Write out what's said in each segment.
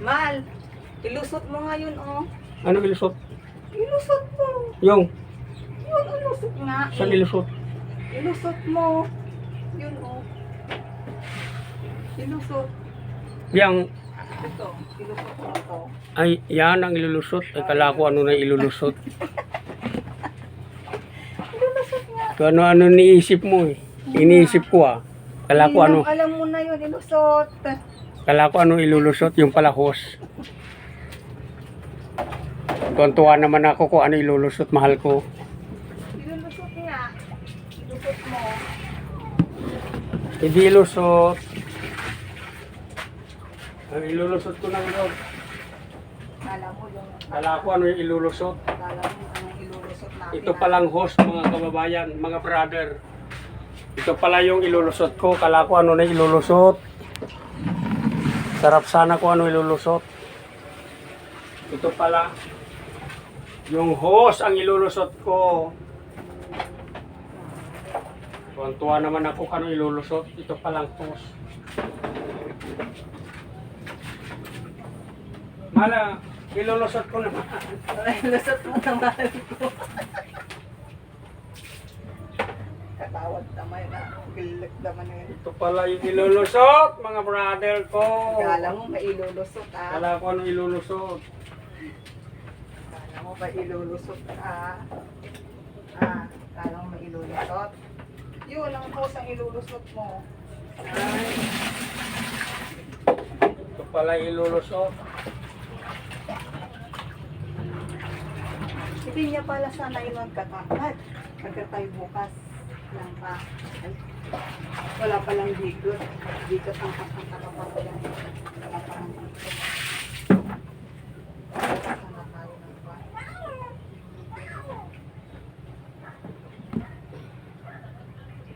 Mal, ilusot mo nga yun, oh. Ano ilusot? Ilusot mo. Yung, Yun, ilusot nga. saan ilusot? Ilusot mo. Yun, oh. Ilusot. Yang, Ito, ilusot mo to. ay, yan ang ilulusot. Ay, kala ko ano na ilulusot. Ilusot nga. So, ano, ano niisip mo eh. Iniisip ko ah. Kala ko ano, Alam- Alam mo na yun, ilusot. Kala ko ano ilulusot, yung pala hose. Tuntua naman ako kung ano ilulusot, mahal ko. Ilusot nga. Ilusot mo. Hindi ilusot. Ang ilulusot ko ng loob. Kala mo yung... Kala ko ano yung ilulusot. Kala mo yung ilulusot natin. Ito palang host mga kababayan, mga brother. Ito pala yung ilulusot ko. Kala ko ano na ilulusot. Sarap sana ko ano ilulusot. Ito pala yung host ang ilulusot ko. Tuwan-tuwa naman ako kung ano ilulusot. Ito palang host. Mala, ilulusot ko naman. Ilusot mo naman ko. Katawad naman na. Gilik naman yun. Ito pala yung ilulusot, mga brother ko. Kala mo mailulusot ah. Kala ko ano ilulusot. Kala mo ba ilulusot ah. Ah, kala mo mailulusot. Yun, ang post ang ilulusot mo. Ay, Ito pala ilulusot. hindi niya pala sana yun magkakakad. Pagka tayo bukas lang pa. Wala palang bigot. Bigot ang ang katapalan. Wala palang bigot. Sana tayo ng buwan.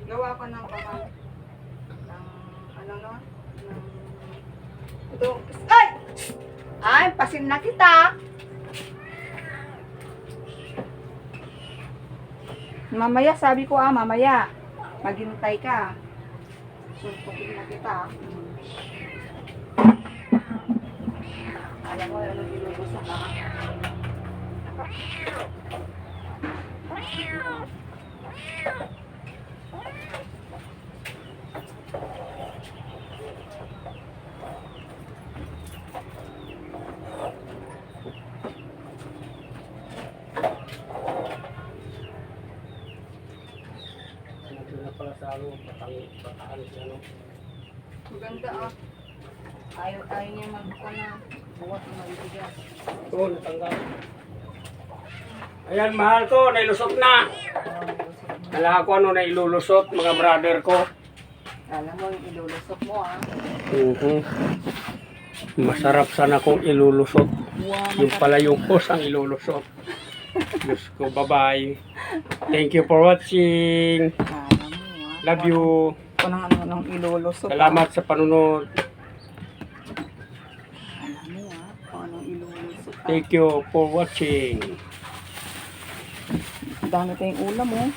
Gawa ko ng kamal. Ng, ano no? Ito. Ay! Ay, pasin na kita. Mamaya, sabi ko ah, mamaya. Maghintay ka. Suntukin na kita. Alam mo, ano ginugusto ka? Ito na pala sa ano, patang, pataan siya no. Maganda ah. Ayaw tayo niya magbuka na. Bukas na mabibigat. Ito, natanggal. Ayan, mahal ko, nailusot na. Kala ko ano na ilulusot, mga brother ko. Alam mo yung ilulusot mo ah. Mhm. Masarap sana kung ilulusot. Wow, Yung pala yung host ang ilulusot. Diyos ko, bye-bye. Thank you for watching. Love you. Kung ano ano nang ilulusot. Salamat sa panunod. Alam mo ah. Ilulusot. ah. Thank you for watching. Dami tayong ulam oh.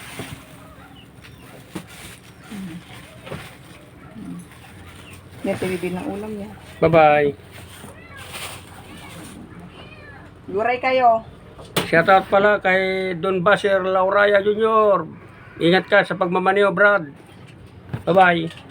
Yan, tibibin ng ulam niya. Bye-bye. Luray kayo. Shoutout pala kay Don Basir Lauraya Jr. Ingat ka sa pagmamaniho, Brad. Bye-bye.